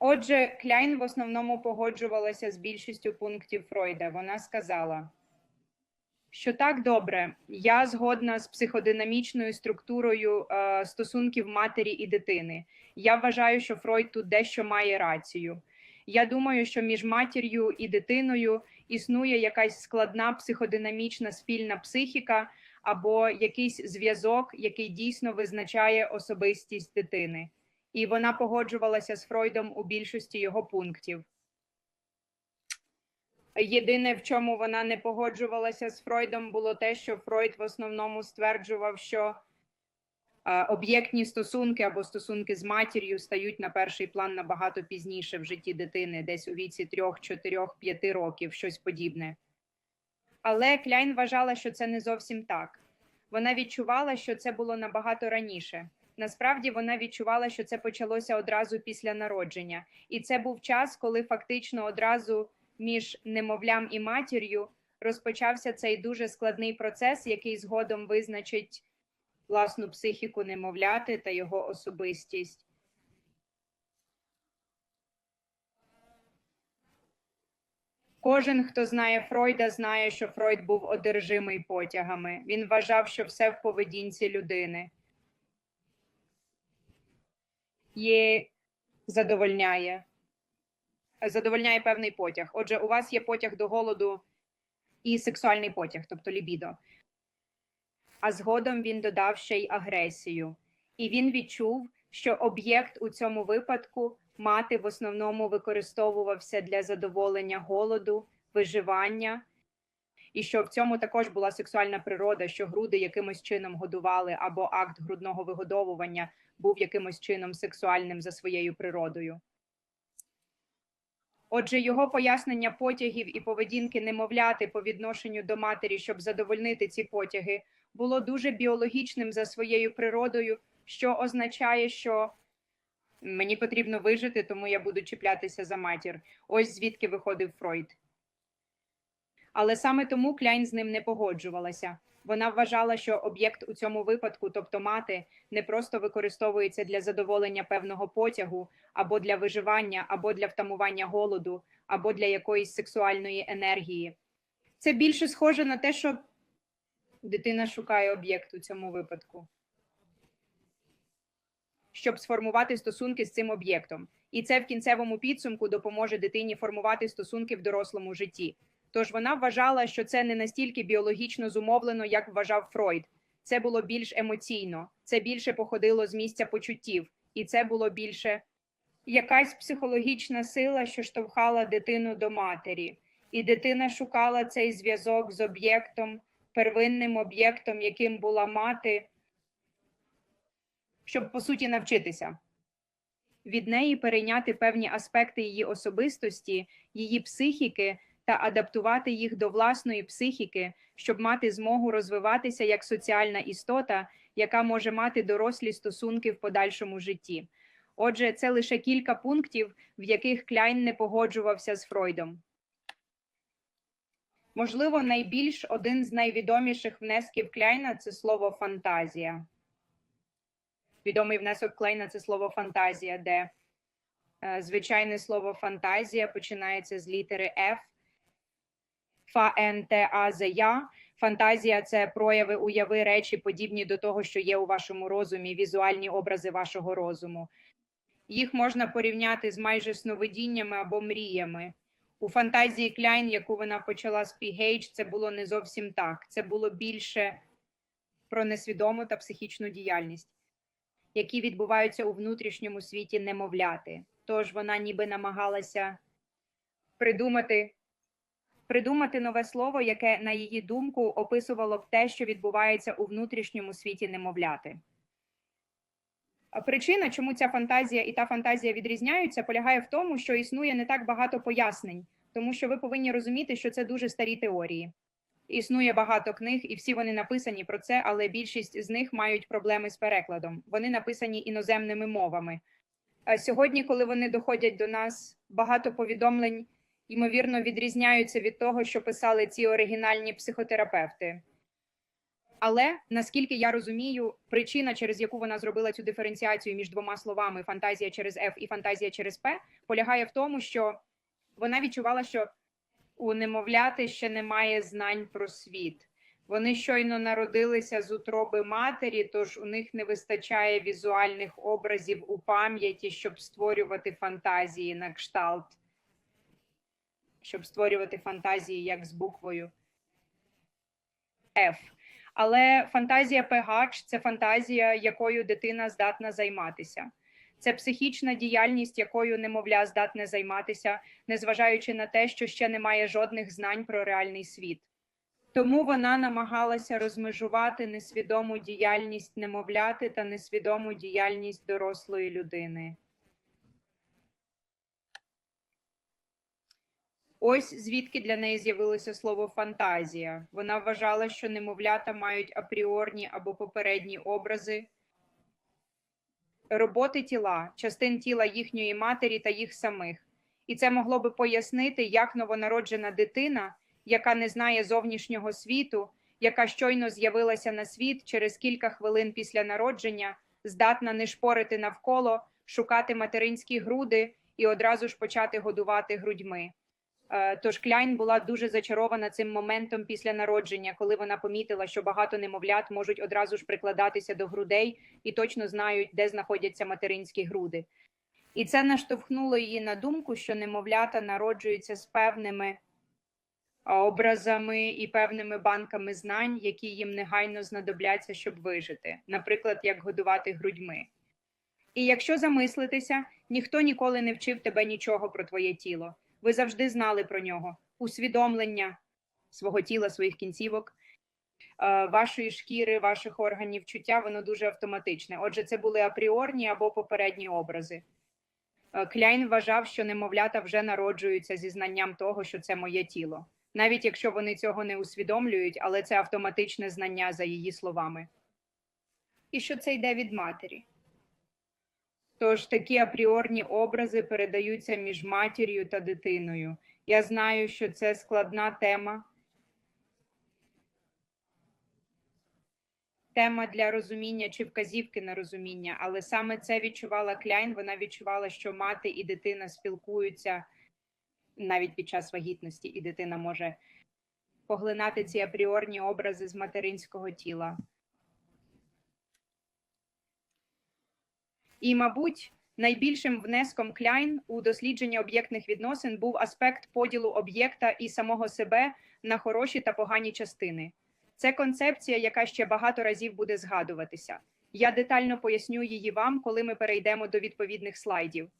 Отже, Кляйн в основному погоджувалася з більшістю пунктів Фройда. Вона сказала, що так добре, я згодна з психодинамічною структурою е, стосунків матері і дитини. Я вважаю, що Фройд тут дещо має рацію. Я думаю, що між матір'ю і дитиною існує якась складна психодинамічна спільна психіка або якийсь зв'язок, який дійсно визначає особистість дитини. І вона погоджувалася з Фройдом у більшості його пунктів. Єдине, в чому вона не погоджувалася з Фройдом, було те, що Фройд в основному стверджував, що е, об'єктні стосунки або стосунки з матір'ю стають на перший план набагато пізніше в житті дитини, десь у віці 3, 4, 5 років, щось подібне. Але Кляйн вважала, що це не зовсім так. Вона відчувала, що це було набагато раніше. Насправді вона відчувала, що це почалося одразу після народження, і це був час, коли фактично одразу між немовлям і матір'ю розпочався цей дуже складний процес, який згодом визначить власну психіку немовляти та його особистість. Кожен, хто знає Фройда, знає, що Фройд був одержимий потягами. Він вважав, що все в поведінці людини є задовольняє. Задовольняє певний потяг. Отже, у вас є потяг до голоду і сексуальний потяг, тобто лібідо. А згодом він додав ще й агресію. І він відчув, що об'єкт у цьому випадку мати в основному використовувався для задоволення голоду, виживання, і що в цьому також була сексуальна природа, що груди якимось чином годували, або акт грудного вигодовування був якимось чином сексуальним за своєю природою. Отже, його пояснення потягів і поведінки немовляти по відношенню до матері, щоб задовольнити ці потяги, було дуже біологічним за своєю природою, що означає, що мені потрібно вижити, тому я буду чіплятися за матір. Ось звідки виходив Фройд. Але саме тому Кляйн з ним не погоджувалася. Вона вважала, що об'єкт у цьому випадку, тобто мати, не просто використовується для задоволення певного потягу, або для виживання, або для втамування голоду, або для якоїсь сексуальної енергії. Це більше схоже на те, що дитина шукає об'єкт у цьому випадку, щоб сформувати стосунки з цим об'єктом. І це в кінцевому підсумку допоможе дитині формувати стосунки в дорослому житті. Тож вона вважала, що це не настільки біологічно зумовлено, як вважав Фройд. Це було більш емоційно, це більше походило з місця почуттів, і це було більше якась психологічна сила, що штовхала дитину до матері, і дитина шукала цей зв'язок з об'єктом, первинним об'єктом, яким була мати, щоб по суті навчитися. Від неї перейняти певні аспекти її особистості, її психіки та адаптувати їх до власної психіки, щоб мати змогу розвиватися як соціальна істота, яка може мати дорослі стосунки в подальшому житті. Отже, це лише кілька пунктів, в яких Кляйн не погоджувався з Фройдом. Можливо, найбільш один з найвідоміших внесків Кляйна це слово фантазія. Відомий внесок Клейна це слово фантазія, де е, звичайне слово фантазія починається з літери F. Фа-н-т-а-з-я. Фантазія це прояви уяви речі, подібні до того, що є у вашому розумі, візуальні образи вашого розуму. Їх можна порівняти з майже сновидіннями або мріями. У фантазії Кляйн, яку вона почала з PH, це було не зовсім так. Це було більше про несвідому та психічну діяльність, які відбуваються у внутрішньому світі немовляти. Тож вона ніби намагалася придумати придумати нове слово, яке, на її думку, описувало б те, що відбувається у внутрішньому світі немовляти. Причина, чому ця фантазія і та фантазія відрізняються, полягає в тому, що існує не так багато пояснень, тому що ви повинні розуміти, що це дуже старі теорії. Існує багато книг, і всі вони написані про це, але більшість з них мають проблеми з перекладом. Вони написані іноземними мовами. Сьогодні, коли вони доходять до нас, багато повідомлень ймовірно відрізняються від того, що писали ці оригінальні психотерапевти. Але наскільки я розумію, причина, через яку вона зробила цю диференціацію між двома словами фантазія через F і фантазія через P, полягає в тому, що вона відчувала, що у немовляти ще немає знань про світ. Вони щойно народилися з утроби матері, тож у них не вистачає візуальних образів у пам'яті, щоб створювати фантазії на кшталт, щоб створювати фантазії як з буквою F. Але фантазія PH – це фантазія, якою дитина здатна займатися. Це психічна діяльність, якою немовля здатне займатися, незважаючи на те, що ще немає жодних знань про реальний світ. Тому вона намагалася розмежувати несвідому діяльність немовляти та несвідому діяльність дорослої людини. Ось звідки для неї з'явилося слово фантазія. Вона вважала, що немовлята мають апріорні або попередні образи, роботи тіла, частин тіла їхньої матері та їх самих. І це могло би пояснити, як новонароджена дитина, яка не знає зовнішнього світу, яка щойно з'явилася на світ через кілька хвилин після народження, здатна не шпорити навколо, шукати материнські груди і одразу ж почати годувати грудьми. Е, Тож Кляйн була дуже зачарована цим моментом після народження, коли вона помітила, що багато немовлят можуть одразу ж прикладатися до грудей і точно знають, де знаходяться материнські груди. І це наштовхнуло її на думку, що немовлята народжуються з певними образами і певними банками знань, які їм негайно знадобляться, щоб вижити, наприклад, як годувати грудьми. І якщо замислитися, ніхто ніколи не вчив тебе нічого про твоє тіло. Ви завжди знали про нього, усвідомлення свого тіла, своїх кінцівок, е, вашої шкіри, ваших органів чуття, воно дуже автоматичне. Отже, це були апріорні або попередні образи. Е, Кляйн вважав, що немовлята вже народжуються зі знанням того, що це моє тіло, навіть якщо вони цього не усвідомлюють, але це автоматичне знання за її словами. І що це йде від матері. Тож такі апріорні образи передаються між матір'ю та дитиною. Я знаю, що це складна тема. Тема для розуміння чи вказівки на розуміння, але саме це відчувала Кляйн. Вона відчувала, що мати і дитина спілкуються навіть під час вагітності, і дитина може поглинати ці апріорні образи з материнського тіла. І, мабуть, найбільшим внеском Кляйн у дослідження об'єктних відносин був аспект поділу об'єкта і самого себе на хороші та погані частини. Це концепція, яка ще багато разів буде згадуватися. Я детально поясню її вам, коли ми перейдемо до відповідних слайдів.